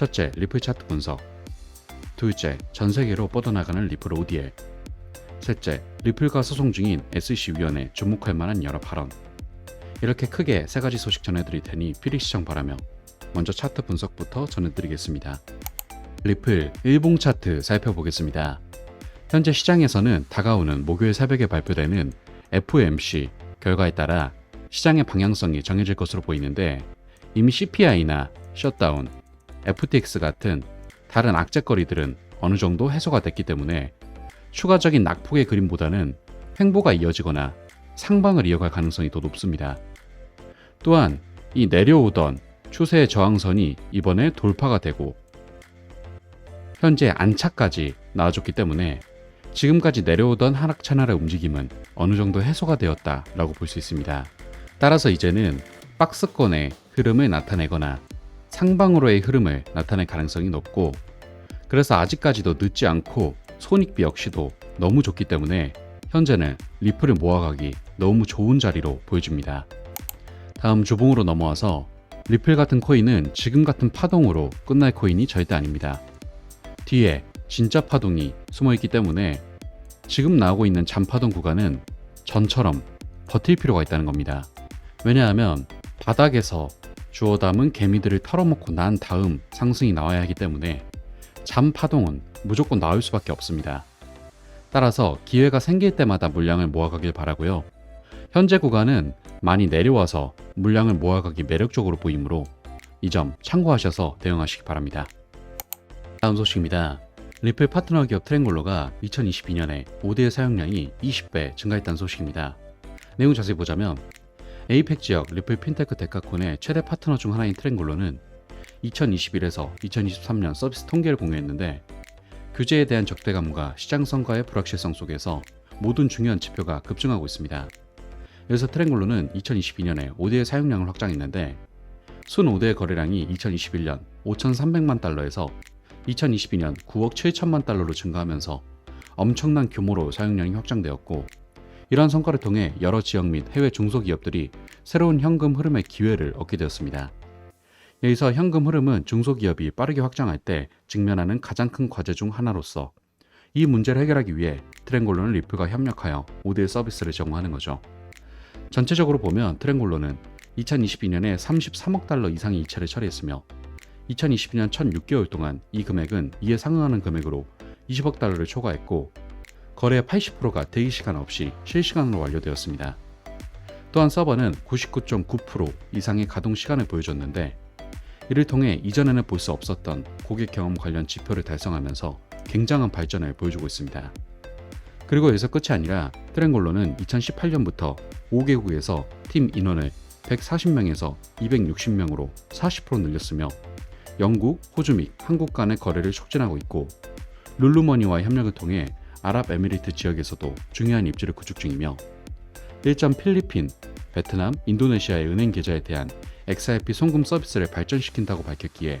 첫째, 리플 차트 분석. 둘째, 전 세계로 뻗어나가는 리플 ODL. 셋째, 리플과 소송 중인 SEC 위원회 주목할 만한 여러 발언. 이렇게 크게 세 가지 소식 전해드릴 테니 필히 시청 바라며 먼저 차트 분석부터 전해드리겠습니다. 리플 일봉 차트 살펴보겠습니다. 현재 시장에서는 다가오는 목요일 새벽에 발표되는 FOMC 결과에 따라 시장의 방향성이 정해질 것으로 보이는데 이미 CPI나 셧다운, FTX 같은 다른 악재거리들은 어느 정도 해소가 됐기 때문에 추가적인 낙폭의 그림보다는 횡보가 이어지거나 상방을 이어갈 가능성이 더 높습니다. 또한 이 내려오던 추세의 저항선이 이번에 돌파가 되고 현재 안착까지 나와줬기 때문에 지금까지 내려오던 하락 채널의 움직임은 어느 정도 해소가 되었다라고 볼 수 있습니다. 따라서 이제는 박스권의 흐름을 나타내거나 상방으로의 흐름을 나타낼 가능성이 높고 그래서 아직까지도 늦지 않고 손익비 역시도 너무 좋기 때문에 현재는 리플을 모아가기 너무 좋은 자리로 보여집니다. 다음 주봉으로 넘어와서 리플 같은 코인은 지금 같은 파동으로 끝날 코인이 절대 아닙니다. 뒤에 진짜 파동이 숨어 있기 때문에 지금 나오고 있는 잔파동 구간은 전처럼 버틸 필요가 있다는 겁니다. 왜냐하면 바닥에서 주워 담은 개미들을 털어먹고 난 다음 상승이 나와야 하기 때문에 잠 파동은 무조건 나올 수밖에 없습니다. 따라서 기회가 생길 때마다 물량을 모아가길 바라고요. 현재 구간은 많이 내려와서 물량을 모아가기 매력적으로 보이므로 이 점 참고하셔서 대응하시기 바랍니다. 다음 소식입니다. 리플 파트너 기업 트랭글로가 2022년에 5대의 사용량이 20배 증가했다는 소식입니다. 내용 자세히 보자면 에이펙 지역 리플 핀테크 데카콘의 최대 파트너 중 하나인 트랭글로는 2021에서 2023년 서비스 통계를 공유했는데 규제에 대한 적대감과 시장 성과의 불확실성 속에서 모든 중요한 지표가 급증하고 있습니다. 여기서 트랭글로는 2022년에 5대의 사용량을 확장했는데 순 5대의 거래량이 2021년 5,300만 달러에서 2022년 9억 7천만 달러로 증가하면서 엄청난 규모로 사용량이 확장되었고 이러한 성과를 통해 여러 지역 및 해외 중소기업들이 새로운 현금 흐름의 기회를 얻게 되었습니다. 여기서 현금 흐름은 중소기업이 빠르게 확장할 때 직면하는 가장 큰 과제 중 하나로서 이 문제를 해결하기 위해 트렌골로는 리플과 협력하여 5대의 서비스를 제공하는 거죠. 전체적으로 보면 트렌골로는 2022년에 33억 달러 이상의 이체를 처리했으며 2022년 첫 6개월 동안 이 금액은 이에 상응하는 금액으로 20억 달러를 초과했고 거래의 80%가 대기 시간 없이 실시간으로 완료되었습니다. 또한 서버는 99.9% 이상의 가동 시간을 보여줬는데 이를 통해 이전에는 볼 수 없었던 고객 경험 관련 지표를 달성하면서 굉장한 발전을 보여주고 있습니다. 그리고 여기서 끝이 아니라 트렌골로는 2018년부터 5개국에서 팀 인원을 140명에서 260명으로 40% 늘렸으며 영국, 호주 및 한국 간의 거래를 촉진하고 있고 룰루머니와의 협력을 통해 아랍에미리트 지역에서도 중요한 입지를 구축 중이며 1점 필리핀, 베트남, 인도네시아의 은행 계좌에 대한 XRP 송금 서비스를 발전시킨다고 밝혔기에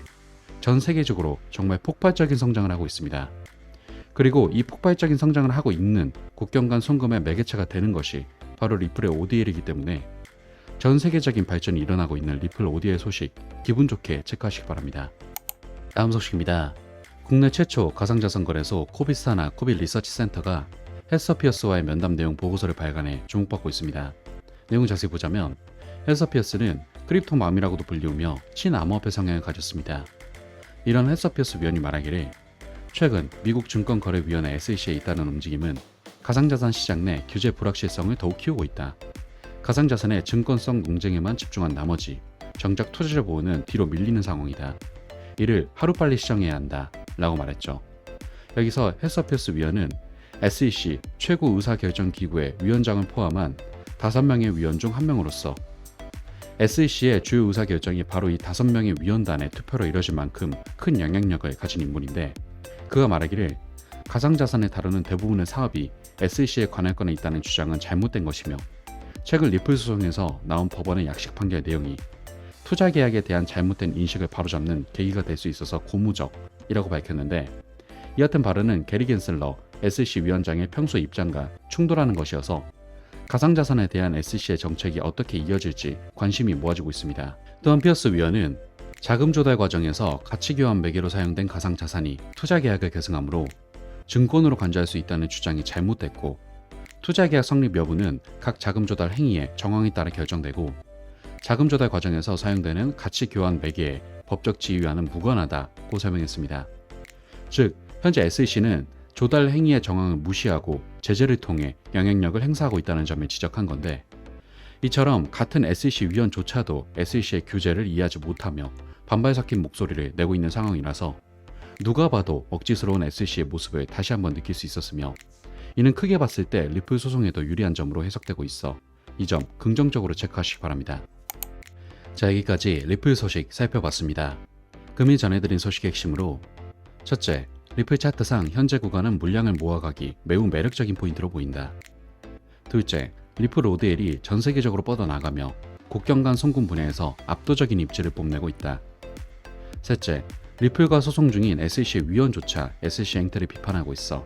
전 세계적으로 정말 폭발적인 성장을 하고 있습니다. 그리고 이 폭발적인 성장을 하고 있는 국경 간 송금의 매개체가 되는 것이 바로 리플의 ODL이기 때문에 전 세계적인 발전이 일어나고 있는 리플 ODL 소식 기분 좋게 체크하시기 바랍니다. 다음 소식입니다. 국내 최초 가상자산 거래소 코비스타나 코비 리서치 센터가 헬서피어스와의 면담 내용 보고서를 발간해 주목받고 있습니다. 내용 자세히 보자면 헬서피어스는 크립토 맘이라고도 불리우며 친암호화폐 성향을 가졌습니다. 이런 헬서피어스 위원이 말하기를 최근 미국 증권거래위원회 SEC에 잇따른 움직임은 가상자산 시장 내 규제 불확실성을 더욱 키우고 있다. 가상자산의 증권성 논쟁에만 집중한 나머지 정작 투자자 보호는 뒤로 밀리는 상황이다. 이를 하루빨리 시정해야 한다. 라고 말했죠. 여기서 헬서피어스 위원은 SEC 최고 의사결정기구의 위원장을 포함한 5명의 위원 중 한 명으로서 SEC의 주요 의사결정이 바로 이 다섯 명의 위원단의 투표로 이뤄질 만큼 큰 영향력을 가진 인물인데 그가 말하기를 가상자산을 다루는 대부분의 사업이 SEC의 관할권에 있다는 주장은 잘못된 것이며 최근 리플 소송에서 나온 법원의 약식 판결 내용이 투자 계약에 대한 잘못된 인식을 바로잡는 계기가 될 수 있어서 고무적 이라고 밝혔는데 이 같은 발언은 게리 겐슬러 SEC 위원장의 평소 입장과 충돌하는 것이어서 가상자산에 대한 SEC의 정책이 어떻게 이어질지 관심이 모아지고 있습니다. 또한 피어스 위원은 자금 조달 과정에서 가치 교환 매개로 사용된 가상자산이 투자 계약을 계승하므로 증권으로 간주할 수 있다는 주장이 잘못됐고 투자 계약 성립 여부는 각 자금 조달 행위의 정황에 따라 결정되고 자금 조달 과정에서 사용되는 가치 교환 매개의 법적 지위와는 무관하다고 설명했습니다. 즉, 현재 SEC는 조달 행위의 정황을 무시하고 제재를 통해 영향력을 행사하고 있다는 점을 지적한 건데 이처럼 같은 SEC 위원조차도 SEC의 규제를 이해하지 못하며 반발 섞인 목소리를 내고 있는 상황이라서 누가 봐도 억지스러운 SEC의 모습을 다시 한번 느낄 수 있었으며 이는 크게 봤을 때 리플 소송에도 유리한 점으로 해석되고 있어 이 점 긍정적으로 체크하시기 바랍니다. 자 여기까지 리플 소식 살펴봤습니다. 금일 전해드린 소식의 핵심으로 첫째, 리플 차트상 현재 구간은 물량을 모아가기 매우 매력적인 포인트로 보인다. 둘째, 리플 로드엘이 전 세계적으로 뻗어나가며 국경 간 송금 분야에서 압도적인 입지를 뽐내고 있다. 셋째, 리플과 소송 중인 SEC 위원조차 SEC 행태를 비판하고 있어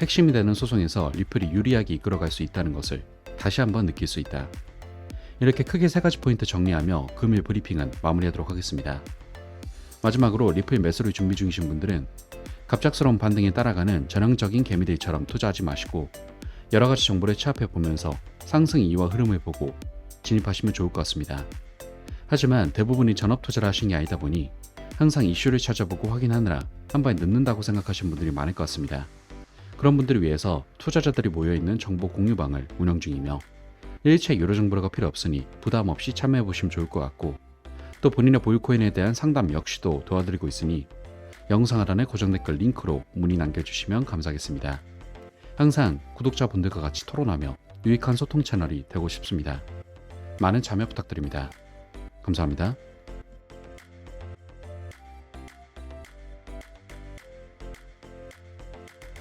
핵심이 되는 소송에서 리플이 유리하게 이끌어갈 수 있다는 것을 다시 한번 느낄 수 있다. 이렇게 크게 세 가지 포인트 정리하며 금일 브리핑은 마무리하도록 하겠습니다. 마지막으로 리플 매수를 준비 중이신 분들은 갑작스러운 반등에 따라가는 전형적인 개미들처럼 투자하지 마시고 여러 가지 정보를 취합해 보면서 상승 이유와 흐름을 보고 진입하시면 좋을 것 같습니다. 하지만 대부분이 전업 투자를 하신 게 아니다 보니 항상 이슈를 찾아보고 확인하느라 한 번에 늦는다고 생각하시는 분들이 많을 것 같습니다. 그런 분들을 위해서 투자자들이 모여있는 정보 공유방을 운영 중이며 일체 유료 정보가 필요 없으니 부담 없이 참여해 보시면 좋을 것 같고 또 본인의 보유코인에 대한 상담 역시도 도와드리고 있으니 영상 하단에 고정 댓글 링크로 문의 남겨주시면 감사하겠습니다. 항상 구독자분들과 같이 토론하며 유익한 소통 채널이 되고 싶습니다. 많은 참여 부탁드립니다. 감사합니다.